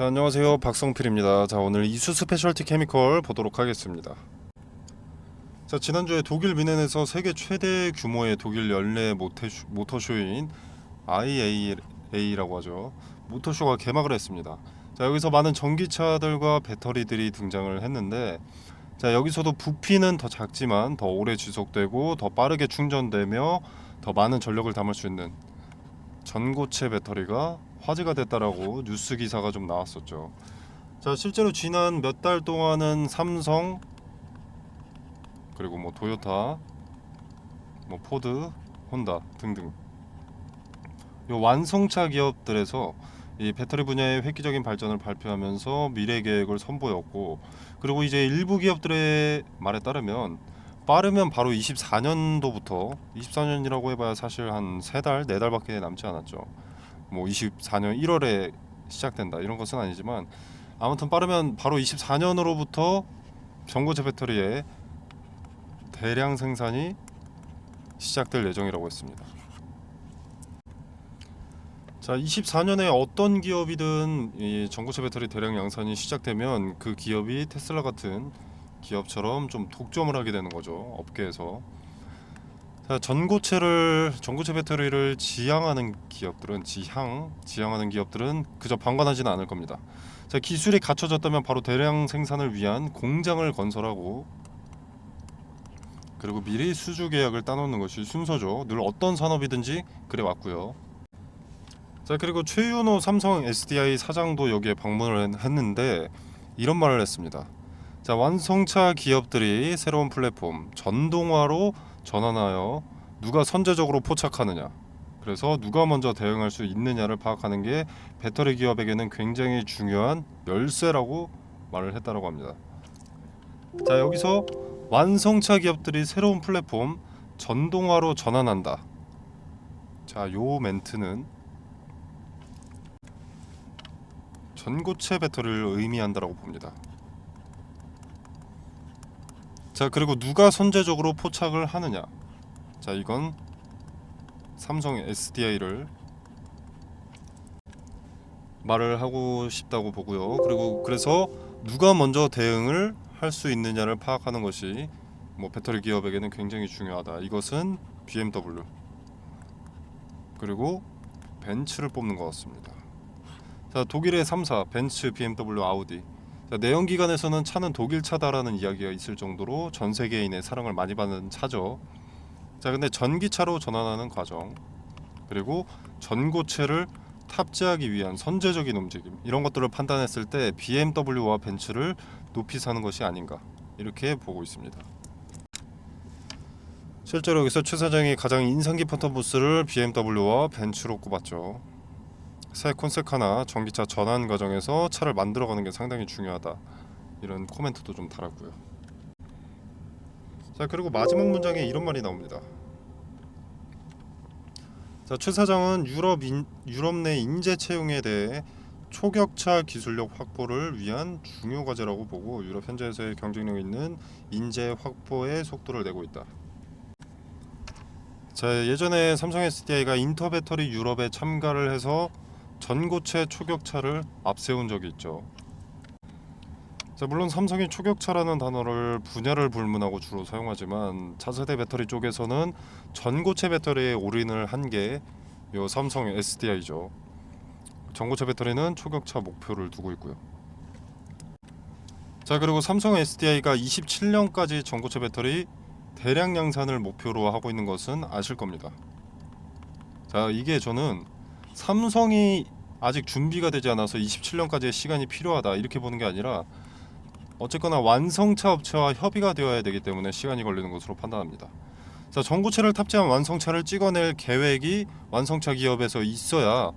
자 안녕하세요 박성필입니다. 자 오늘 이수 스페셜티 케미컬 보도록 하겠습니다. 자 지난주에 독일 미넨에서 세계 최대 규모의 독일 연례 모태쇼, 모터쇼인 IAA라고 하죠. 모터쇼가 개막을 했습니다. 자 여기서 많은 전기차들과 배터리들이 등장을 했는데 자 여기서도 부피는 더 작지만 더 오래 지속되고 더 빠르게 충전되며 더 많은 전력을 담을 수 있는 전고체 배터리가 화제가 됐다라고 뉴스 기사가 좀 나왔었죠. 자 실제로 지난 몇 달 동안은 삼성 그리고 뭐 도요타, 뭐 포드, 혼다 등등 요 완성차 기업들에서 이 배터리 분야의 획기적인 발전을 발표하면서 미래 계획을 선보였고 그리고 이제 일부 기업들의 말에 따르면 빠르면 바로 24년도부터 24년이라고 해봐야 사실 한 세 달, 네 달밖에 남지 않았죠. 뭐 24년 1월에 시작된다 이런 것은 아니지만 아무튼 빠르면 바로 24년으로부터 전고체 배터리의 대량 생산이 시작될 예정이라고 했습니다. 자, 24년에 어떤 기업이든 이 전고체 배터리 대량 양산이 시작되면 그 기업이 테슬라 같은 기업처럼 좀 독점을 하게 되는 거죠 업계에서. 자, 전고체를 전고체 배터리를 지향하는 기업들은 지향 지향하는 기업들은 그저 방관하지는 않을 겁니다. 자, 기술이 갖춰졌다면 바로 대량 생산을 위한 공장을 건설하고 그리고 미리 수주 계약을 따놓는 것이 순서죠. 늘 어떤 산업이든지 그래 왔고요. 자 그리고 최윤호 삼성 SDI 사장도 여기에 방문을 했- 했는데 이런 말을 했습니다. 자 완성차 기업들이 새로운 플랫폼 전동화로 전환하여 누가 선제적으로 포착하느냐 그래서 누가 먼저 대응할 수 있느냐를 파악하는 게 배터리 기업에게는 굉장히 중요한 열쇠라고 말을 했다고 합니다. 자 여기서 완성차 기업들이 새로운 플랫폼 전동화로 전환한다. 자 요 멘트는 전고체 배터리를 의미한다라고 봅니다. 자 그리고 누가 선제적으로 포착을 하느냐? 자 이건 삼성 SDI를 말을 하고 싶다고 보고요. 그리고 그래서 누가 먼저 대응을 할 수 있느냐를 파악하는 것이 뭐 배터리 기업에게는 굉장히 중요하다. 이것은 BMW 그리고 벤츠를 뽑는 것 같습니다. 자 독일의 3사 벤츠, BMW, 아우디. 자, 내연기관에서는 차는 독일 차다라는 이야기가 있을 정도로 전 세계인의 사랑을 많이 받는 차죠. 자, 근데 전기차로 전환하는 과정 그리고 전고체를 탑재하기 위한 선제적인 움직임 이런 것들을 판단했을 때 BMW와 벤츠를 높이 사는 것이 아닌가 이렇게 보고 있습니다. 실제로 여기서 최 사장이 가장 인상 깊었던 부스를 BMW와 벤츠로 꼽았죠. 새 콘셉트 하나 전기차 전환 과정에서 차를 만들어가는 게 상당히 중요하다 이런 코멘트도 좀 달았고요. 자 그리고 마지막 문장에 이런 말이 나옵니다. 자최 사장은 유럽 인, 유럽 내 인재 채용에 대해 초격차 기술력 확보를 위한 중요 과제라고 보고 유럽 현지에서의 경쟁력 있는 인재 확보의 속도를 내고 있다. 자 예전에 삼성 SDI가 인터 배터리 유럽에 참가를 해서 전고체 초격차를 앞세운 적이 있죠. 자, 물론 삼성이 초격차라는 단어를 분야를 불문하고 주로 사용하지만 차세대 배터리 쪽에서는 전고체 배터리에 올인을 한 게 요 삼성 SDI죠. 전고체 배터리는 초격차 목표를 두고 있고요. 자, 그리고 삼성 SDI가 27년까지 전고체 배터리 대량 양산을 목표로 하고 있는 것은 아실 겁니다. 자, 이게 저는 삼성이 아직 준비가 되지 않아서 27년까지의 시간이 필요하다 이렇게 보는 게 아니라 어쨌거나 완성차 업체와 협의가 되어야 되기 때문에 시간이 걸리는 것으로 판단합니다. 자, 전고체를 탑재한 완성차를 찍어낼 계획이 완성차 기업에서 있어야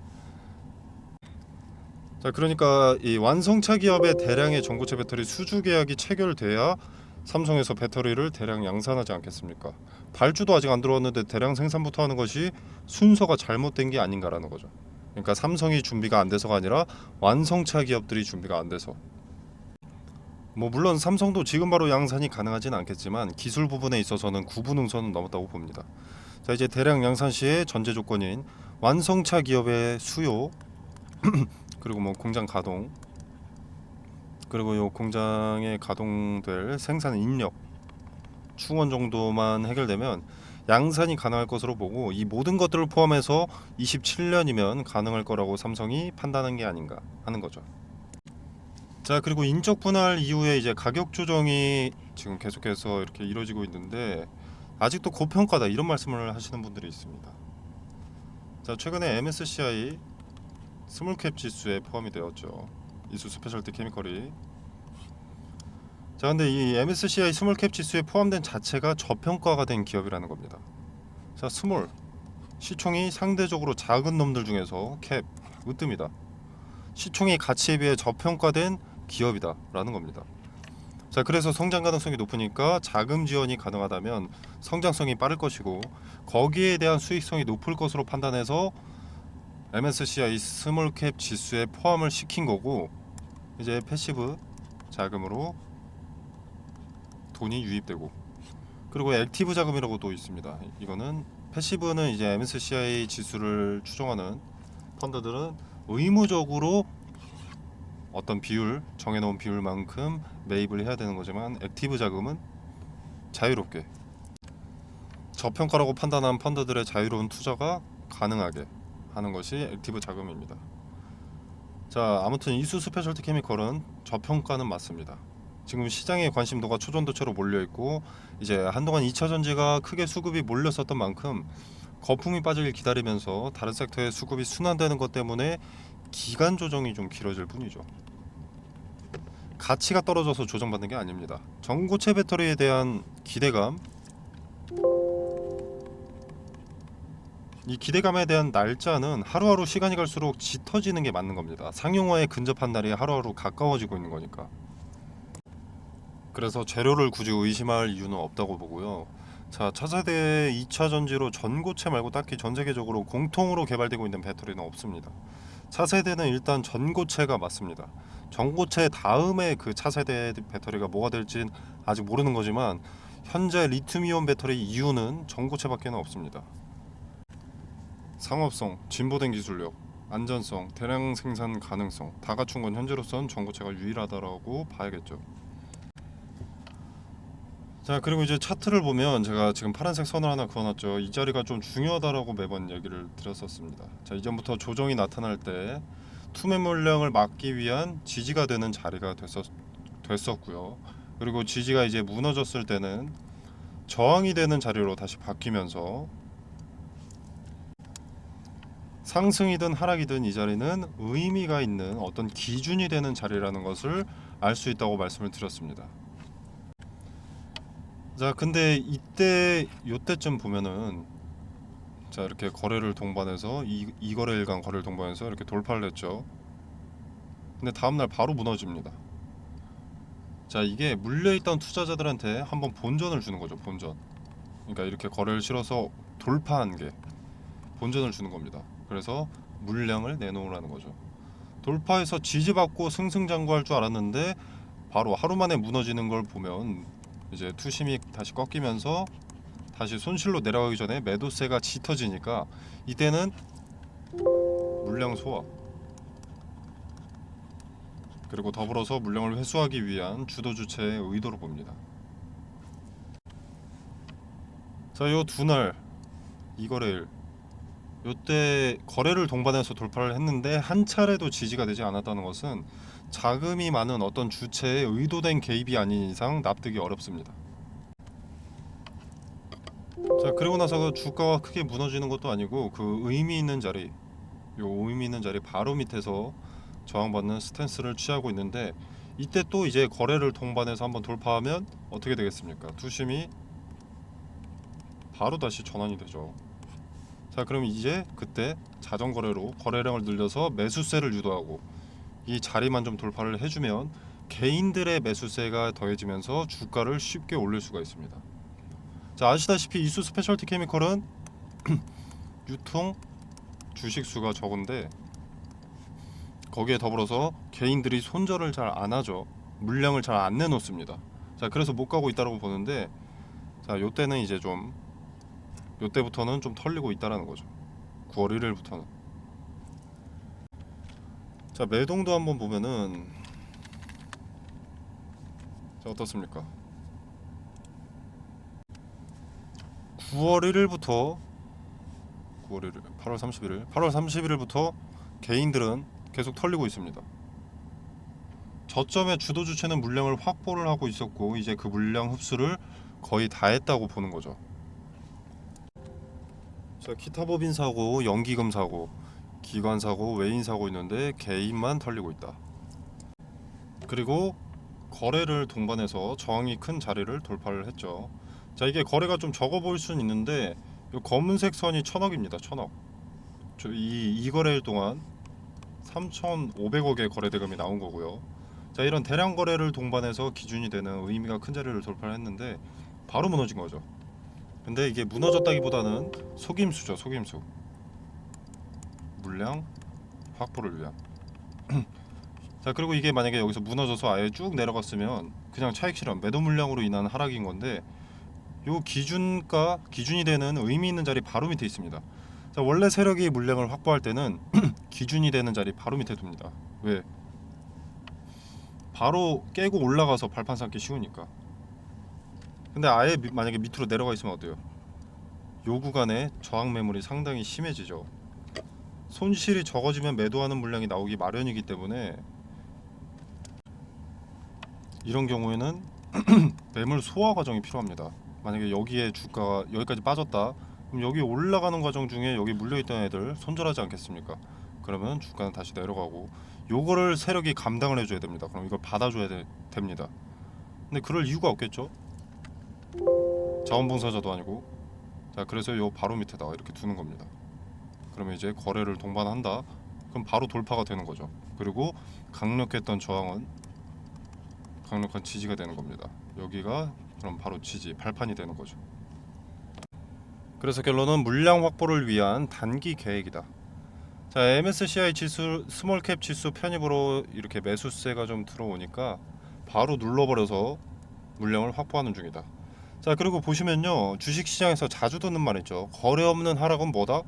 자, 그러니까 이 완성차 기업의 대량의 전고체 배터리 수주 계약이 체결돼야 삼성에서 배터리를 대량 양산하지 않겠습니까? 발주도 아직 안 들어왔는데 대량 생산부터 하는 것이 순서가 잘못된 게 아닌가라는 거죠. 그러니까 삼성이 준비가 안 돼서가 아니라 완성차 기업들이 준비가 안 돼서. 뭐 물론 삼성도 지금 바로 양산이 가능하진 않겠지만 기술 부분에 있어서는 구분응선은 넘었다고 봅니다. 자 이제 대량 양산 시의 전제 조건인 완성차 기업의 수요 그리고 뭐 공장 가동 그리고 요 공장에 가동될 생산 인력 충원 정도만 해결되면 양산이 가능할 것으로 보고 이 모든 것들을 포함해서 27년이면 가능할 거라고 삼성이 판단한 게 아닌가 하는 거죠. 자 그리고 인적 분할 이후에 이제 가격 조정이 지금 계속해서 이렇게 이루어지고 있는데 아직도 고평가다 이런 말씀을 하시는 분들이 있습니다. 자 최근에 MSCI 스몰캡 지수에 포함이 되었죠. 이수 스페셜티 케미컬이. 자 근데 이 MSCI 스몰캡 지수에 포함된 자체가 저평가가 된 기업이라는 겁니다. 자 스몰 시총이 상대적으로 작은 놈들 중에서 캡 으뜸이다. 시총의 가치에 비해 저평가된 기업이다라는 겁니다. 자 그래서 성장 가능성이 높으니까 자금 지원이 가능하다면 성장성이 빠를 것이고 거기에 대한 수익성이 높을 것으로 판단해서 MSCI 스몰캡 지수에 포함을 시킨 거고 이제 패시브 자금으로 돈이 유입되고 그리고 액티브 자금이라고도 있습니다. 이거는 패시브는 이제 MSCI 지수를 추종하는 펀드들은 의무적으로 어떤 비율 정해놓은 비율만큼 매입을 해야 되는 거지만 액티브 자금은 자유롭게 저평가라고 판단한 펀드들의 자유로운 투자가 가능하게 하는 것이 액티브 자금입니다. 자 아무튼 이수 스페셜티 케미컬은 저평가는 맞습니다. 지금 시장의 관심도가 초전도체로 몰려 있고 이제 한동안 2차 전지가 크게 수급이 몰렸었던 만큼 거품이 빠지길 기다리면서 다른 섹터의 수급이 순환되는 것 때문에 기간 조정이 좀 길어질 뿐이죠. 가치가 떨어져서 조정받는 게 아닙니다. 전고체 배터리에 대한 기대감 이 기대감에 대한 날짜는 하루하루 시간이 갈수록 짙어지는 게 맞는 겁니다. 상용화에 근접한 날이 하루하루 가까워지고 있는 거니까. 그래서 재료를 굳이 의심할 이유는 없다고 보고요. 자, 차세대 2차 전지로 전고체 말고 딱히 전 세계적으로 공통으로 개발되고 있는 배터리는 없습니다. 차세대는 일단 전고체가 맞습니다. 전고체 다음에 그 차세대 배터리가 뭐가 될진 아직 모르는 거지만 현재 리튬이온 배터리 이유는 전고체밖에는 없습니다. 상업성, 진보된 기술력, 안전성, 대량 생산 가능성 다 갖춘 건 현재로선 전고체가 유일하다라고 봐야겠죠. 자 그리고 이제 차트를 보면 제가 지금 파란색 선을 하나 그어놨죠. 이 자리가 좀 중요하다라고 매번 얘기를 드렸었습니다. 자 이전부터 조정이 나타날 때 투매 물량을 막기 위한 지지가 되는 자리가 됐었, 됐었고요. 그리고 지지가 이제 무너졌을 때는 저항이 되는 자리로 다시 바뀌면서 상승이든 하락이든 이 자리는 의미가 있는 어떤 기준이 되는 자리라는 것을 알 수 있다고 말씀을 드렸습니다. 자, 근데 이때 요때쯤 보면은 자 이렇게 거래를 동반해서 이, 이 거래 일간 거래를 동반해서 이렇게 돌파를 했죠. 근데 다음날 바로 무너집니다. 자 이게 물려있던 투자자들한테 한번 본전을 주는 거죠 본전. 그러니까 이렇게 거래를 실어서 돌파한 게 본전을 주는 겁니다. 그래서 물량을 내놓으라는 거죠. 돌파해서 지지받고 승승장구할 줄 알았는데 바로 하루 만에 무너지는 걸 보면 이제 투심이 다시 꺾이면서 다시 손실로 내려가기 전에 매도세가 짙어지니까 이때는 물량 소화 그리고 더불어서 물량을 회수하기 위한 주도 주체의 의도로 봅니다. 자, 요 두 날 이거래일 요때 거래를 동반해서 돌파를 했는데 한 차례도 지지가 되지 않았다는 것은 자금이 많은 어떤 주체의 의도된 개입이 아닌 이상 납득이 어렵습니다. 자 그리고 나서 그 주가가 크게 무너지는 것도 아니고 그 의미 있는 자리, 요 의미 있는 자리 바로 밑에서 저항받는 스탠스를 취하고 있는데 이때 또 이제 거래를 동반해서 한번 돌파하면 어떻게 되겠습니까? 투심이 바로 다시 전환이 되죠. 자 그럼 이제 그때 자전거래로 거래량을 늘려서 매수세를 유도하고 이 자리만 좀 돌파를 해주면 개인들의 매수세가 더해지면서 주가를 쉽게 올릴 수가 있습니다. 자 아시다시피 이수 스페셜티 케미컬은 유통 주식 수가 적은데 거기에 더불어서 개인들이 손절을 잘 안 하죠. 물량을 잘 안 내놓습니다. 자 그래서 못 가고 있다고 보는데 자 요때는 이제 좀 요때부터는 좀 털리고 있다라는 거죠. 9월 1일부터는. 자 매동도 한번 보면은 자 어떻습니까? 9월 1일부터 9월 1일, 8월 31일, 8월 31일부터 개인들은 계속 털리고 있습니다. 저점의 주도 주체는 물량을 확보를 하고 있었고 이제 그 물량 흡수를 거의 다 했다고 보는 거죠. 자, 기타 법인 사고, 연기금 사고, 기관 사고, 외인 사고 있는데 개인만 털리고 있다. 그리고 거래를 동반해서 저항이 큰 자리를 돌파를 했죠. 자, 이게 거래가 좀 적어 보일 수는 있는데 이 검은색 선이 천억입니다. 천억. 저이 이 거래일 동안 3,500억의 거래 대금이 나온 거고요. 자, 이런 대량 거래를 동반해서 기준이 되는 의미가 큰 자리를 돌파를 했는데 바로 무너진 거죠. 근데 이게 무너졌다기보다는 속임수죠, 속임수. 물량 확보를 위한. 자, 그리고 이게 만약에 여기서 무너져서 아예 쭉 내려갔으면 그냥 차익 실현, 매도 물량으로 인한 하락인 건데 요 기준가 기준이 되는 의미 있는 자리 바로 밑에 있습니다. 자, 원래 세력이 물량을 확보할 때는 기준이 되는 자리 바로 밑에 둡니다. 왜? 바로 깨고 올라가서 발판 삼기 쉬우니까. 근데 아예 미- 만약에 밑으로 내려가 있으면 어때요? 요 구간에 저항 매물이 상당히 심해지죠. 손실이 적어지면 매도하는 물량이 나오기 마련이기 때문에 이런 경우에는 매물 소화 과정이 필요합니다. 만약에 여기에 주가가 여기까지 빠졌다. 그럼 여기 올라가는 과정 중에 여기 물려 있던 애들 손절하지 않겠습니까? 그러면 주가는 다시 내려가고 요거를 세력이 감당을 해줘야 됩니다. 그럼 이걸 받아줘야 되- 됩니다. 근데 그럴 이유가 없겠죠? 자원봉사자도 아니고 자 그래서 요 바로 밑에다 이렇게 두는 겁니다. 그러면 이제 거래를 동반한다. 그럼 바로 돌파가 되는 거죠. 그리고 강력했던 저항은 강력한 지지가 되는 겁니다. 여기가 그럼 바로 지지 발판이 되는 거죠. 그래서 결론은 물량 확보를 위한 단기 계획이다. 자 MSCI 지수 스몰캡 지수 편입으로 이렇게 매수세가 좀 들어오니까 바로 눌러버려서 물량을 확보하는 중이다. 자 그리고 보시면요 주식 시장에서 자주 듣는 말 있죠. 거래 없는 하락은 뭐다?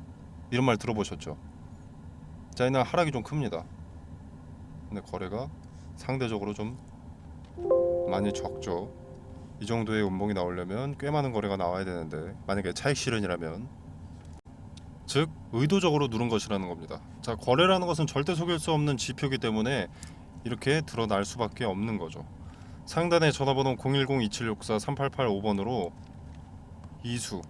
이런 말 들어보셨죠? 자 이날 하락이 좀 큽니다. 근데 거래가 상대적으로 좀 많이 적죠. 이 정도의 운봉이 나오려면 꽤 많은 거래가 나와야 되는데 만약에 차익 실현이라면 즉 의도적으로 누른 것이라는 겁니다. 자 거래라는 것은 절대 속일 수 없는 지표이기 때문에 이렇게 드러날 수밖에 없는 거죠. 상단에 전화번호 010-2764-3885번으로 이수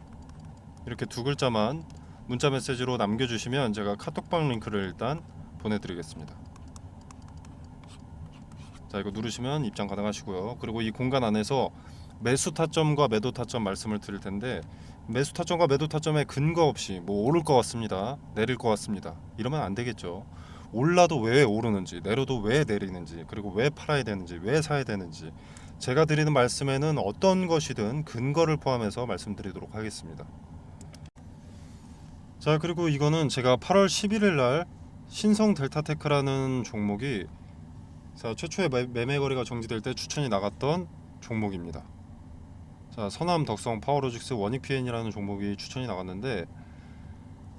이렇게 두 글자만 문자 메시지로 남겨주시면 제가 카톡방 링크를 일단 보내드리겠습니다. 자 이거 누르시면 입장 가능하시고요. 그리고 이 공간 안에서 매수 타점과 매도 타점 말씀을 드릴 텐데 매수 타점과 매도 타점에 근거 없이 뭐 오를 것 같습니다. 내릴 것 같습니다. 이러면 안 되겠죠. 올라도 왜 오르는지, 내려도 왜 내리는지, 그리고 왜 팔아야 되는지, 왜 사야 되는지 제가 드리는 말씀에는 어떤 것이든 근거를 포함해서 말씀드리도록 하겠습니다. 자 그리고 이거는 제가 8월 11일 날 신성 델타테크라는 종목이 자 최초의 매- 매매 거래가 정지될 때 추천이 나갔던 종목입니다. 자 서남 덕성 파워로직스 원익 PN이라는 종목이 추천이 나갔는데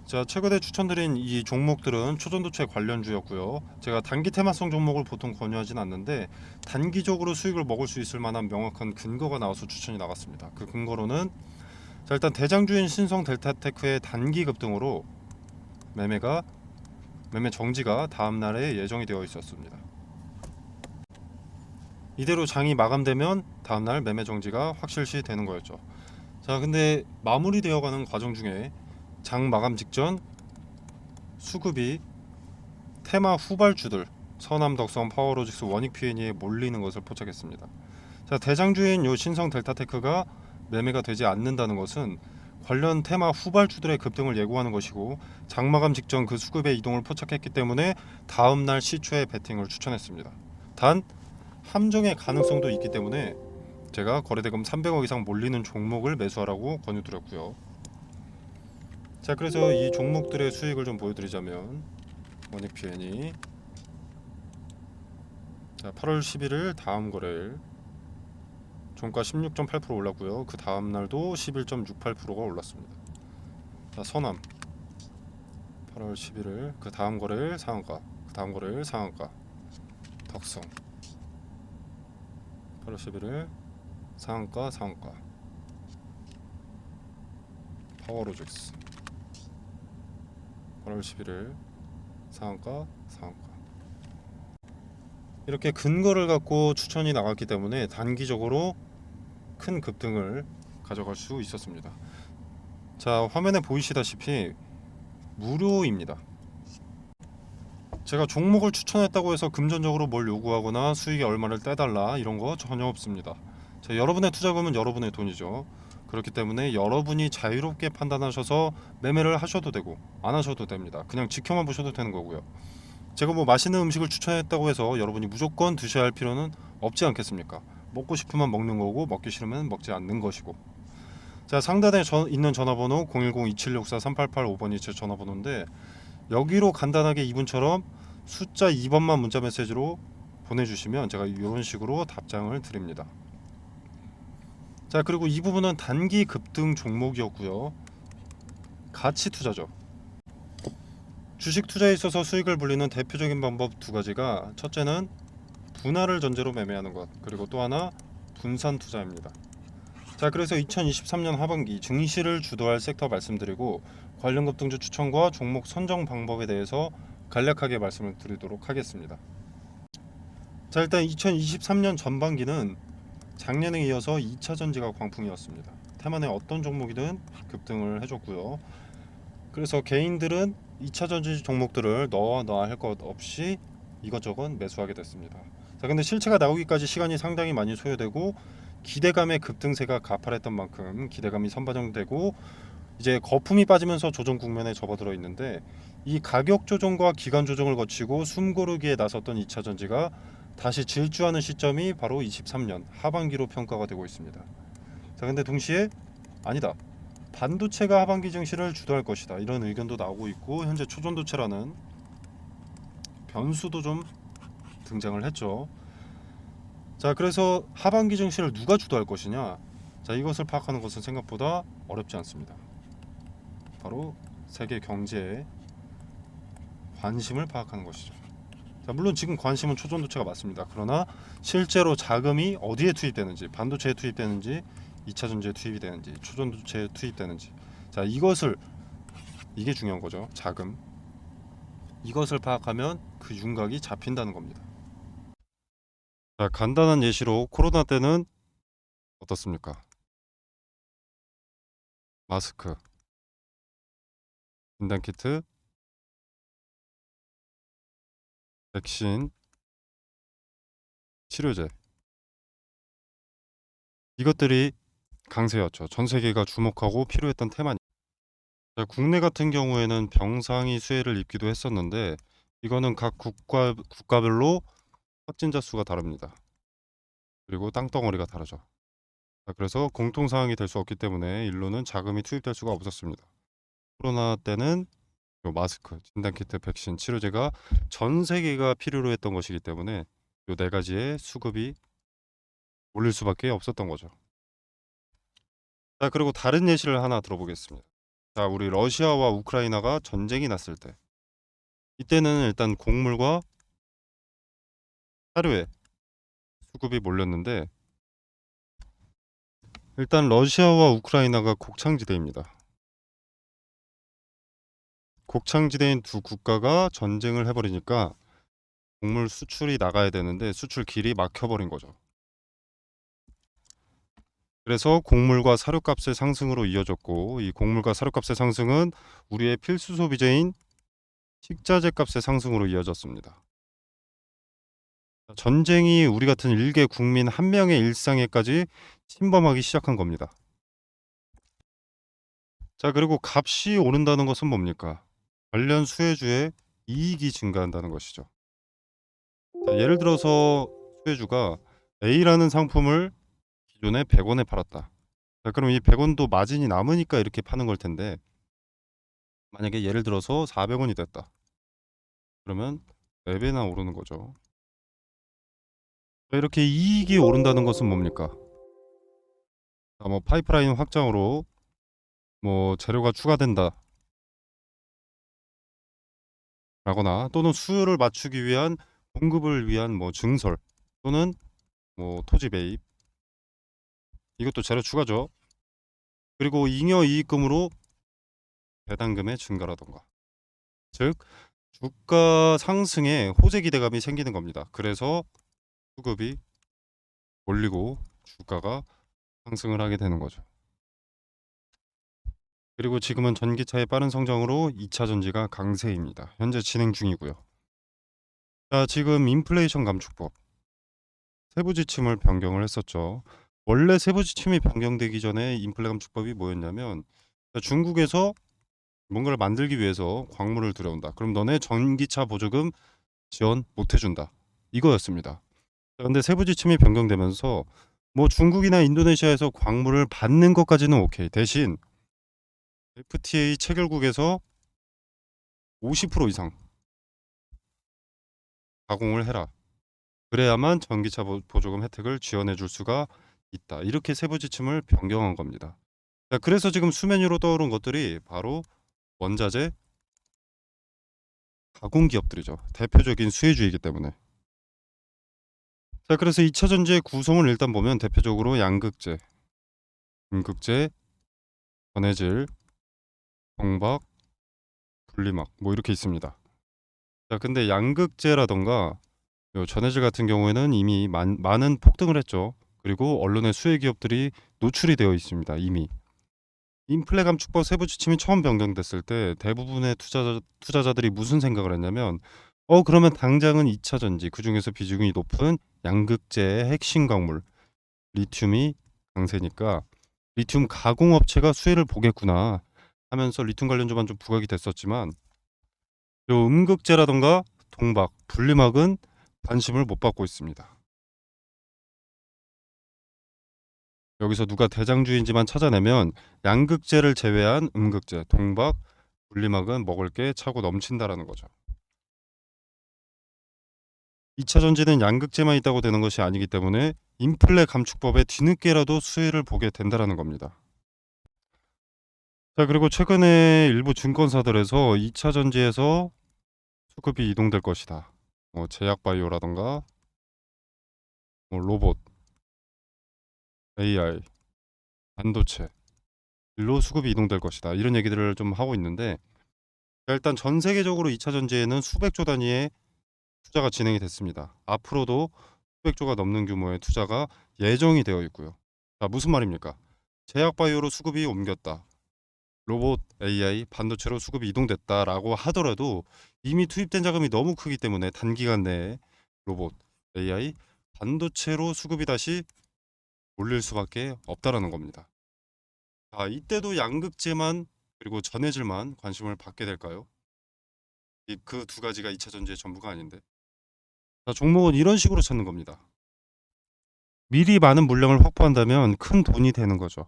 자 최근에 추천드린 이 종목들은 초전도체 관련주였고요. 제가 단기 테마성 종목을 보통 권유하진 않는데 단기적으로 수익을 먹을 수 있을 만한 명확한 근거가 나와서 추천이 나갔습니다. 그 근거로는 자 일단 대장주인 신성 델타테크의 단기 급등으로 매매가 매매 정지가 다음 날에 예정이 되어 있었습니다. 이대로 장이 마감되면 다음 날 매매 정지가 확실시 되는 거였죠. 자, 근데 마무리되어 가는 과정 중에 장 마감 직전 수급이 테마 후발주들 서남 덕성 파워로직스 원익 PN에 몰리는 것을 포착했습니다. 자, 대장주인 요 신성 델타테크가 매매가 되지 않는다는 것은 관련 테마 후발주들의 급등을 예고하는 것이고 장마감 직전 그 수급의 이동을 포착했기 때문에 다음 날 시초에 베팅을 추천했습니다. 단 함정의 가능성도 있기 때문에 제가 거래대금 300억 이상 몰리는 종목을 매수하라고 권유드렸고요. 자 그래서 이 종목들의 수익을 좀 보여드리자면 원익 PN이 자 8월 11일 다음 거래일 종가 16.8% 올랐고요. 그 다음 날도 11.68%가 올랐습니다. 자 서남. 8월 11일 그 다음 거래일 상한가. 그 다음 거래일 상한가. 덕성. 8월 11일 상한가 상한가. 파워로직스. 8월 11일. 상한가 상한가. 이렇게 근거를 갖고 추천이 나갔기 때문에 단기적으로 큰 급등을 가져갈 수 있었습니다. 자 화면에 보이시다시피 무료입니다. 제가 종목을 추천했다고 해서 금전적으로 뭘 요구하거나 수익의 얼마를 떼달라 이런 거 전혀 없습니다. 자, 여러분의 투자금은 여러분의 돈이죠. 그렇기 때문에 여러분이 자유롭게 판단하셔서 매매를 하셔도 되고 안 하셔도 됩니다. 그냥 지켜만 보셔도 되는 거고요. 제가 뭐 맛있는 음식을 추천했다고 해서 여러분이 무조건 드셔야 할 필요는 없지 않겠습니까? 먹고 싶으면 먹는 거고 먹기 싫으면 먹지 않는 것이고. 자 상단에 저, 있는 전화번호 010-2764-3885번이 제 전화번호인데 여기로 간단하게 이분처럼 숫자 2번만 문자 메시지로 보내주시면 제가 이런 식으로 답장을 드립니다. 자 그리고 이 부분은 단기 급등 종목이었고요. 가치 투자죠. 주식 투자에 있어서 수익을 불리는 대표적인 방법 두 가지가 첫째는 분할을 전제로 매매하는 것 그리고 또 하나 분산 투자입니다. 자 그래서 2023년 하반기 증시를 주도할 섹터 말씀드리고 관련 급등주 추천과 종목 선정 방법에 대해서 간략하게 말씀을 드리도록 하겠습니다. 자 일단 2023년 전반기는 작년에 이어서 2차 전지가 광풍이었습니다. 테만의 어떤 종목이든 급등을 해줬고요. 그래서 개인들은 2차 전지 종목들을 넣어 넣어야 할것 없이 이것저것 매수하게 됐습니다. 자 근데 실체가 나오기까지 시간이 상당히 많이 소요되고 기대감의 급등세가 가팔했던 만큼 기대감이 선반영되고 이제 거품이 빠지면서 조정 국면에 접어들어 있는데 이 가격 조정과 기간 조정을 거치고 숨고르기에 나섰던 2차 전지가 다시 질주하는 시점이 바로 23년 하반기로 평가가 되고 있습니다. 자 근데 동시에 아니다. 반도체가 하반기 증시를 주도할 것이다. 이런 의견도 나오고 있고 현재 초전도체라는 변수도 좀 등장을 했죠. 자 그래서 하반기 증시를 누가 주도할 것이냐? 자 이것을 파악하는 것은 생각보다 어렵지 않습니다. 바로 세계 경제에 관심을 파악하는 것이죠. 자 물론 지금 관심은 초전도체가 맞습니다. 그러나 실제로 자금이 어디에 투입되는지 반도체에 투입되는지 2차 전지에 투입이 되는지 초전도체에 투입되는지. 자 이것을 이게 중요한 거죠. 자금. 이것을 파악하면 그 윤곽이 잡힌다는 겁니다 자, 간단한 예시로 코로나 때는 어떻습니까? 마스크, 진단키트, 백신, 치료제. 이것들이 강세였죠. 전 세계가 주목하고 필요했던 테마니. 자, 국내 같은 경우에는 병상이 수혜를 입기도 했었는데 이거는 각 국가 국가별로 확진자 수가 다릅니다. 그리고 땅덩어리가 다르죠. 자, 그래서 공통 사항이 될 수 없기 때문에 일로는 자금이 투입될 수가 없었습니다. 코로나 때는 요 마스크, 진단키트, 백신, 치료제가 전 세계가 필요로 했던 것이기 때문에 요네 가지의 수급이 올릴 수밖에 없었던 거죠. 자, 그리고 다른 예시를 하나 들어보겠습니다. 자, 우리 러시아와 우크라이나가 전쟁이 났을 때 이때는 일단 곡물과 사료에 수급이 몰렸는데 일단 러시아와 우크라이나가 곡창지대입니다. 곡창지대인 두 국가가 전쟁을 해버리니까 곡물 수출이 나가야 되는데 수출 길이 막혀버린 거죠. 그래서 곡물과 사료값의 상승으로 이어졌고 이 곡물과 사료값의 상승은 우리의 필수 소비재인 식자재 값의 상승으로 이어졌습니다. 전쟁이 우리 같은 일개 국민 한 명의 일상에까지 침범하기 시작한 겁니다. 자, 그리고 값이 오른다는 것은 뭡니까? 관련 수혜주의 이익이 증가한다는 것이죠. 자, 예를 들어서 수혜주가 A라는 상품을 기존에 100원에 팔았다. 자, 그럼 이 100원도 마진이 남으니까 이렇게 파는 걸 텐데 만약에 예를 들어서 400원이 됐다. 그러면 4배나 오르는 거죠. 이렇게 이익이 오른다는 것은 뭡니까? 자, 뭐 파이프라인 확장으로 뭐 재료가 추가된다. 라거나 또는 수요를 맞추기 위한 공급을 위한 뭐 증설 또는 뭐 토지 매입 이것도 재료 추가죠. 그리고 잉여 이익금으로 배당금의 증가라던가 즉 주가 상승에 호재 기대감이 생기는 겁니다. 그래서 수급이 올리고 주가가 상승을 하게 되는 거죠. 그리고 지금은 전기차의 빠른 성장으로 2차 전지가 강세입니다. 현재 진행 중이고요. 자, 지금 인플레이션 감축법 세부 지침을 변경을 했었죠. 원래 세부 지침이 변경되기 전에 인플레 감축법이 뭐였냐면 자, 중국에서 뭔가를 만들기 위해서 광물을 들여온다. 그럼 너네 전기차 보조금 지원 못 해준다. 이거였습니다. 자, 근데 세부 지침이 변경되면서 뭐 중국이나 인도네시아에서 광물을 받는 것까지는 오케이. 대신 FTA 체결국에서 50% 이상 가공을 해라. 그래야만 전기차 보- 보조금 혜택을 지원해 줄 수가 있다. 이렇게 세부 지침을 변경한 겁니다. 자, 그래서 지금 수면 위로 떠오른 것들이 바로 원자재 가공 기업들이죠. 대표적인 수혜주이기 때문에. 자, 그래서 2차 전지의 구성을 일단 보면 대표적으로 양극재, 음극재, 전해질, 경박, 분리막 뭐 이렇게 있습니다. 자, 근데 양극재라던가 요 전해질 같은 경우에는 이미 많, 많은 폭등을 했죠. 그리고 언론의 수혜 기업들이 노출이 되어 있습니다. 이미. 인플레 감축법 세부 지침이 처음 변경됐을 때 대부분의 투자자, 투자자들이 무슨 생각을 했냐면 어 그러면 당장은 2차 전지 그중에서 비중이 높은 양극재의 핵심 광물 리튬이 강세니까 리튬 가공 업체가 수혜를 보겠구나 하면서 리튬 관련주만 좀 부각이 됐었지만 요 음극재라던가 동박, 분리막은 관심을 못 받고 있습니다. 여기서 누가 대장주인지만 찾아내면 양극재를 제외한 음극재, 동박, 분리막은 먹을 게 차고 넘친다라는 거죠. 2차 전지는 양극재만 있다고 되는 것이 아니기 때문에 인플레 감축법에 뒤늦게라도 수혜를 보게 된다라는 겁니다. 자 그리고 최근에 일부 증권사들에서 2차 전지에서 수급이 이동될 것이다. 뭐 제약 바이오라던가 뭐 로봇, AI, 반도체 일로 수급이 이동될 것이다. 이런 얘기들을 좀 하고 있는데 자, 일단 전 세계적으로 2차 전지에는 수백조 단위의 투자가 진행이 됐습니다. 앞으로도 수백조가 넘는 규모의 투자가 예정이 되어 있고요. 자, 무슨 말입니까? 제약바이오로 수급이 옮겼다. 로봇, AI, 반도체로 수급이 이동됐다라고 하더라도 이미 투입된 자금이 너무 크기 때문에 단기간 내에 로봇, AI, 반도체로 수급이 다시 올릴 수밖에 없다라는 겁니다. 자, 이때도 양극재만 그리고 전해질만 관심을 받게 될까요? 그 두 가지가 2차 전지의 전부가 아닌데. 자, 종목은 이런 식으로 찾는 겁니다. 미리 많은 물량을 확보한다면 큰 돈이 되는 거죠.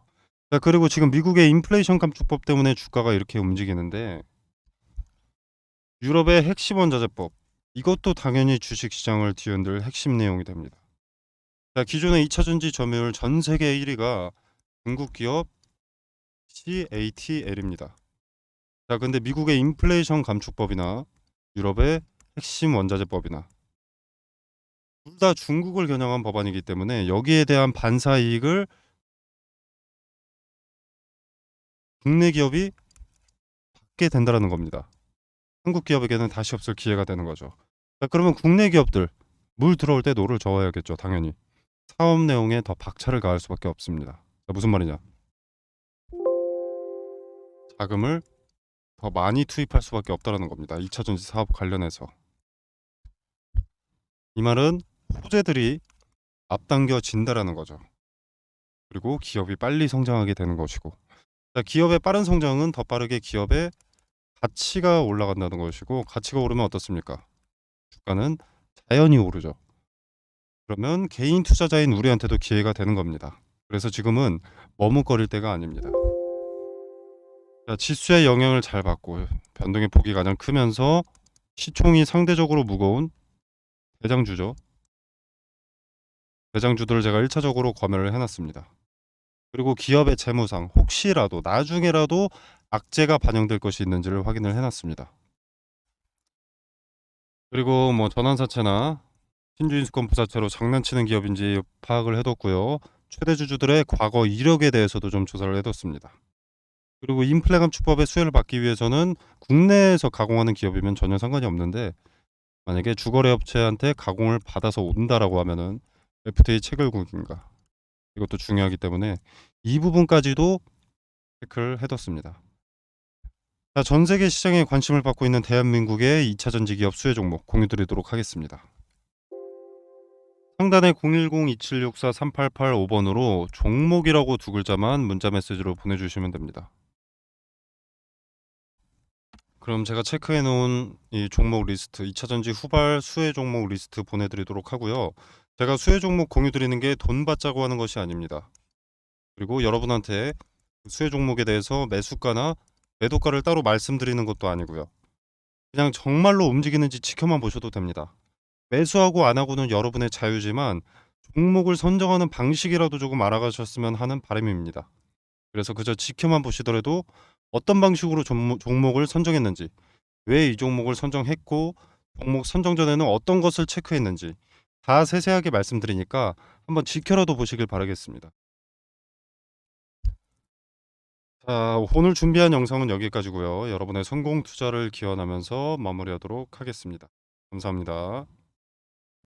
자, 그리고 지금 미국의 인플레이션 감축법 때문에 주가가 이렇게 움직이는데 유럽의 핵심 원자재법 이것도 당연히 주식 시장을 뒤흔들 핵심 내용이 됩니다. 자, 기존의 2차 전지 점유율 전 세계 1위가 중국 기업 CATL입니다. 자, 근데 미국의 인플레이션 감축법이나 유럽의 핵심 원자재법이나 둘 다 중국을 겨냥한 법안이기 때문에 여기에 대한 반사 이익을 국내 기업이 받게 된다라는 겁니다. 한국 기업에게는 다시 없을 기회가 되는 거죠. 자, 그러면 국내 기업들 물 들어올 때 노를 저어야겠죠, 당연히. 사업 내용에 더 박차를 가할 수밖에 없습니다. 자, 무슨 말이냐? 자금을 더 많이 투입할 수밖에 없다라는 겁니다. 2차 전지 사업 관련해서. 이 말은 호재들이 앞당겨진다라는 거죠. 그리고 기업이 빨리 성장하게 되는 것이고. 자, 기업의 빠른 성장은 더 빠르게 기업의 가치가 올라간다는 것이고 가치가 오르면 어떻습니까? 주가는 자연히 오르죠. 그러면 개인 투자자인 우리한테도 기회가 되는 겁니다. 그래서 지금은 머뭇거릴 때가 아닙니다. 자, 지수의 영향을 잘 받고 변동의 폭이 가장 크면서 시총이 상대적으로 무거운 대장주죠. 대장주들을 제가 1차적으로 검열을 해놨습니다. 그리고 기업의 재무상 혹시라도 나중에라도 악재가 반영될 것이 있는지를 확인을 해놨습니다. 그리고 뭐 전환사채나 신주인수권 부사채로 장난치는 기업인지 파악을 해뒀고요. 최대 주주들의 과거 이력에 대해서도 좀 조사를 해뒀습니다. 그리고 인플레 감축법의 수혜를 받기 위해서는 국내에서 가공하는 기업이면 전혀 상관이 없는데 만약에 주거래 업체한테 가공을 받아서 온다라고 하면은 FTA 체결국인가 이것도 중요하기 때문에 이 부분까지도 체크를 해뒀습니다. 자, 전 세계 시장에 관심을 받고 있는 대한민국의 2차 전지 기업 수혜 종목 공유 드리도록 하겠습니다. 상단에 010-2764-3885번으로 종목이라고 두 글자만 문자 메시지로 보내주시면 됩니다. 그럼 제가 체크해 놓은 이 종목 리스트 2차 전지 후발 수혜 종목 리스트 보내드리도록 하고요. 제가 수혜 종목 공유 드리는 게 돈 받자고 하는 것이 아닙니다. 그리고 여러분한테 수혜 종목에 대해서 매수가나 매도가를 따로 말씀드리는 것도 아니고요. 그냥 정말로 움직이는지 지켜만 보셔도 됩니다. 매수하고 안 하고는 여러분의 자유지만 종목을 선정하는 방식이라도 조금 알아가셨으면 하는 바람입니다. 그래서 그저 지켜만 보시더라도 어떤 방식으로 종목, 종목을 선정했는지, 왜 이 종목을 선정했고, 종목 선정 전에는 어떤 것을 체크했는지 다 세세하게 말씀드리니까 한번 지켜라도 보시길 바라겠습니다. 자, 오늘 준비한 영상은 여기까지고요. 여러분의 성공 투자를 기원하면서 마무리하도록 하겠습니다. 감사합니다.